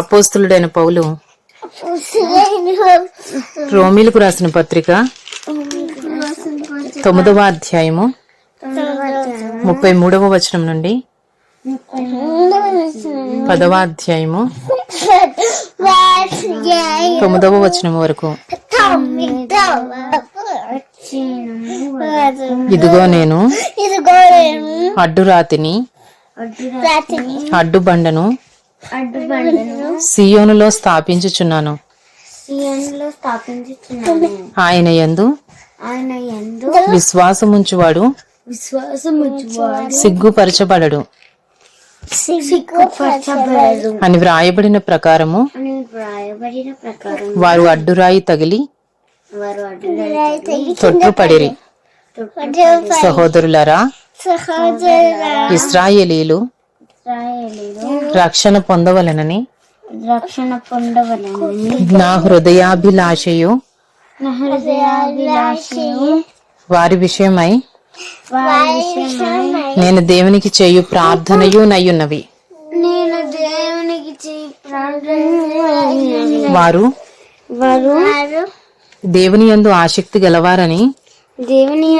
అపోస్తులుడైన పౌలు రోమిలకు రాసిన పత్రిక తొమ్మిదవ అధ్యాయము ముప్పై మూడవ వచనం నుండి పదవ అధ్యాయము తొమ్మిదవ వచనం వరకు. ఇదిగో నేను అడ్డు రాతిని అడ్డు బండను అడ్డుబండను సియోనులో స్థాపించుచున్నాను. ఆయన యందు ఆయన విశ్వాసముంచువాడు. సిగ్గుపరచబడడు. అని వ్రాయబడిన ప్రకారము అని వ్రాయబడిన ప్రకారం వారు అడ్డురాయి తగిలి వారు తొట్టుపడిరి. సహోదరులారా ఇస్రాయేలీలు ఇస్రాయేలీలు రక్షణ పొందవలనని? రక్షణ పొందవలని నా హృదయాభిలాషయు? నా హృదయాభిలాషయు. వారి విషయమై? నేను దేవునికి చేయు ప్రార్థనయు నయ్యున్నవి నేను దేవునికి చేయి ప్రార్థన వారు? వారు? దేవుని యందు ఆసక్తి గలవారని దేవుని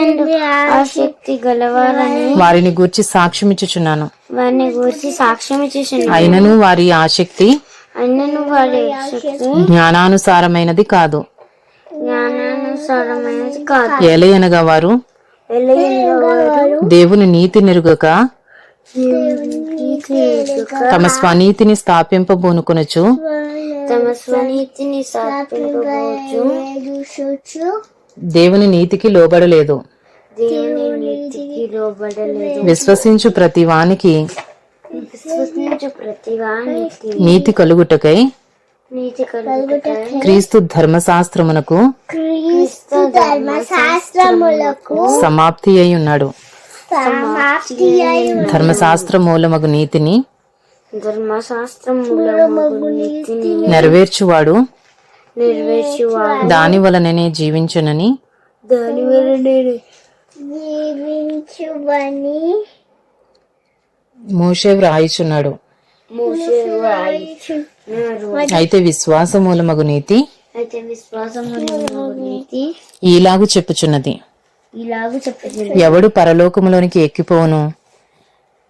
ఆసక్తి గలవారని వారిని గూర్చి సాక్ష్యమిచ్చుచున్నాను. వారిని గురించి సాక్ష్యం అయినను వారి ఆసక్తి అన్నను వారి ఆసక్తి జ్ఞానానుసారమైనది కాదు. జ్ఞానానుసారమైనది కాదు. ఎలయనగా వారు దేవుని నీతి నెరుగక తమ స్వనీతిని స్థాపింపబోనుకొనొచ్చు తమ స్వనీతిని దేవుని నీతికి లోబడలేదు. విశ్వసించు ప్రతి వానికి నీతి కలుగుటకై క్రీస్తు ధర్మశాస్త్రమునకు సమాప్తి అయి ఉన్నాడు. ధర్మశాస్త్ర మూలమగు నీతిని నెరవేర్చువాడు దాని వలననే జీవించునని దాని జీవించువని మోషే వ్రాయిచున్నాడు. అయితే విశ్వాస మూలమగు నీతి అయితే విశ్వాసములమగు నీతి ఈలాగు చెప్పుచున్నది. ఇలాగ చెప్పదు ఎవడు పరలోకములోనికి ఎక్కిపోవును?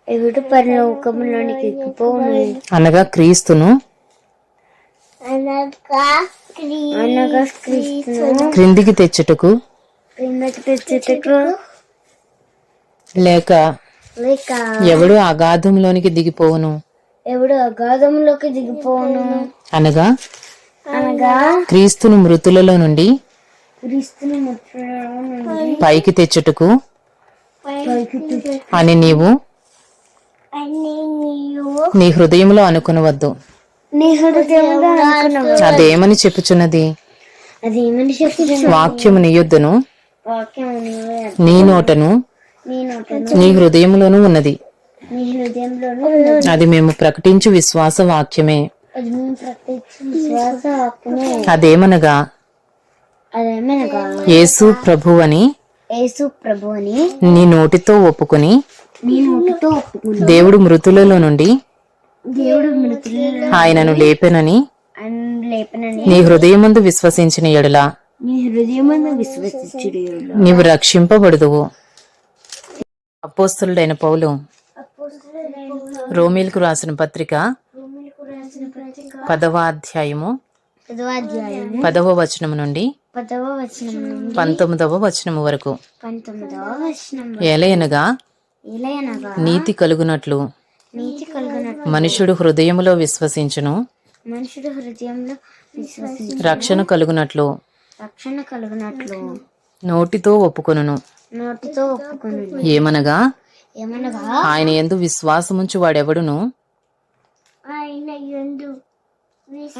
ఎవడు పరలోకములోనికి ఎక్కిపోను అనగా క్రీస్తును అనగా క్రిందికి తెచ్చుటకు క్రిందకి తెచ్చుటకు లేక లేక ఎవడు అగాధంలోనికి దిగిపోవును? ఎవడు అగాధంలోకి దిగిపోను అనగా అనగా క్రీస్తును మృతులలో నుండి క్రీస్తుని ముట్టడం నుండి పైకి తెచ్చుటకు అని నీవు నీ హృదయంలో అనుకునవద్దు. అదేమని చెప్పుచున్నది? వాక్యము నీ యొద్దను వాక్యం నీవే నీ నోటను నీ నోటను నీ హృదయంలోనూ ఉన్నది. నీ హృదయంలోనూ ఉన్నది. అది మేము ప్రకటించు విశ్వాస వాక్యమే. అది మేము ప్రత్యక్ష విశ్వాస వాక్యమే. అదేమనగా? అదేమనగా? యేసు ప్రభు అని నీ నోటితో ఒప్పుకొని నీ నోటితో ఒప్పుకుని దేవుడు మృతులలో నుండి ఆయనను లేపెనని నీ హృదయమందు విశ్వసించిన ఎడల? నీ హృదయమందు విశ్వసించుడు నీవు రక్షింపబడుదువు. అపోస్తులుడైన పౌలు రోమిల్కు రాసిన పత్రిక పదవ అధ్యాయము పదవ వచనము నుండి పంతొమ్మిదవ వచనము వరకు. ఇలయనగా నీతి కలుగునట్లు నీతి మనుషుడు హృదయములో విశ్వసించును. మనుషుడు హృదయంలో విశ్వసించి రక్షణ కలుగునట్లు. రక్షణ కలిగినట్లు. నోటితో ఒప్పుకొనును. నోటితో ఒప్పుకొని ఏమనగా? ఏమనగా? ఆయన ఎందు విశ్వాసముంచు వాడెవడును? ఆయన ఎందు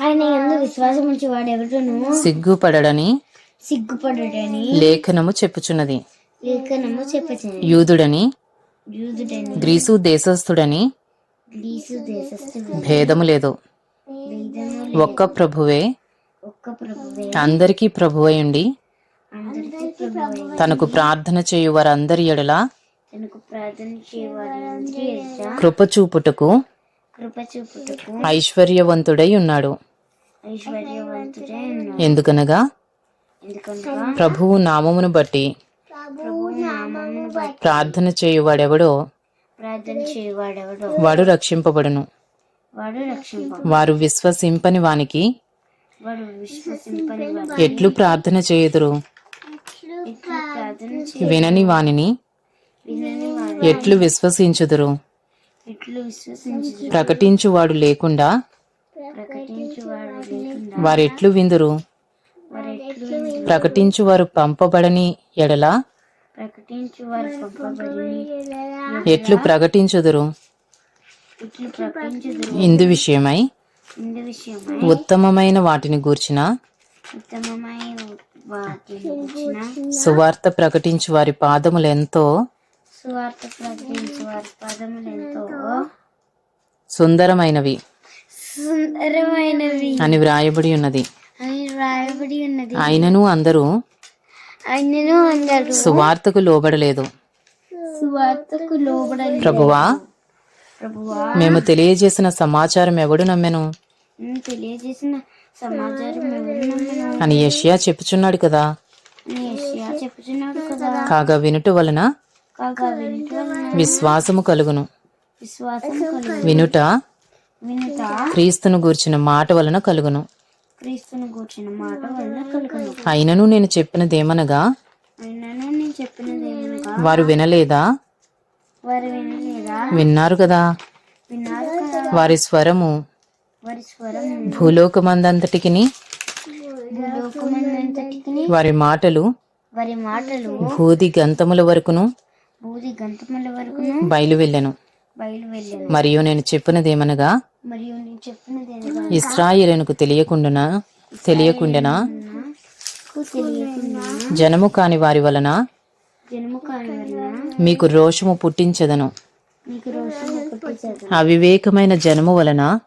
ఆయన ఎందు విశ్వాసం ఉంచి వాడు ఎవడును సిగ్గుపడడని? సిగ్గుపడుడని. లేఖనము చెప్పుచున్నది. లేఖనము చెప్పచ్చు యూదుడని? యూదుడని. గ్రీసు దేశస్థుడని? భేదము లేదు. ఒక్క ప్రభువే. అందరికీ ప్రభువై ఉండి అందరికీ ప్రభువే తనకు ప్రార్థన చేయు వారందరి ఎడల తనకు ప్రార్థన చేయవారందరి ఎదుట కృప చూపుటకు కృప చూపుటకు ఐశ్వర్యవంతుడై ఉన్నాడు. ఎందుకనగా ప్రభువు నామమును బట్టి ప్రార్థన చేయువాడెవడో ప్రార్థన చేయవాడెవడో వాడు రక్షింపబడును. వాడు రక్షింప వారు విశ్వసింపని వానికి వాడు విశ్వసింపని వాడు ఎట్లు ప్రార్థన చేయుదురు? ఇట్లా ప్రార్థన చేయ వినని వానిని వినని వాడు ఎట్లు విశ్వసించుదురు? ఇట్లు విశ్వసించు ప్రకటించువాడు లేకుండా ప్రకటించు వాడు లేకుండా వారెట్లు విందురు? వారు ఎట్లు ప్రకటించువారు పంపబడని ఎడల ప్రకటించు వారు ఎట్లు ప్రకటించుదురు? ఇందు విషయమై? ఇందు విషయమై? ఉత్తమమైన వాటిని గూర్చిన? సువార్త ప్రకటించు వారి పదములు ఎంతో? సుందరమైనవి సుందరమైనవి. అని వ్రాయబడి ఉన్నది. అని రాయబడి ఉన్నది. అయినను అందరూ ఆయనను అందరూ సువార్తకు లోబడలేదు. సువార్తకు ప్రభువా మేము తెలియజేసిన సమాచారం ఎవడు నమ్మెను? నేను తెలియజేసిన సమాచారం ఎవరు నమ్మను? అని యష్యా చెప్పుచున్నాడు కదా. చెప్పుచున్నాడు కాగా వినుట వలన కాగా వినుట వలన విశ్వాసము కలుగును. విశ్వాసం కలుగు వినుట వినుట క్రీస్తును గూర్చిన మాట వలన కలుగును. క్రీస్తును కూర్చిన మాట వలన కలుగును అయినను నేను చెప్పినదేమనగా? అయినను నేను చెప్పినది ఏమనగా వారు వినలేదా? వారు వినలేదా? విన్నారు కదా? విన్నారు కదా? వారి స్వరము వారి స్వరం భూలోకమందంతటికిని? భూలోకమందంతటికి వారి మాటలు వారి మాటలు భూది గంతముల వరకును బూది గంతముల వరకును బయలు వెళ్ళెను మరియు నేను చెప్పినదేమనగా మరియు నేను ఇస్రాయేలునకు తెలియకుండానా? తెలియకుండా జనము కాని వారి వలన మీకు రోషము పుట్టించదను. అవివేకమైన జనము వలన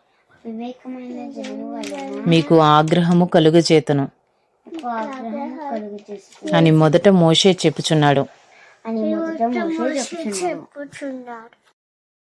మీకు ఆగ్రహము కలుగజేతను. అని మొదట మోషే చెప్పుచున్నాడు. అని మొదట మోషే చెప్పుచున్నాడు.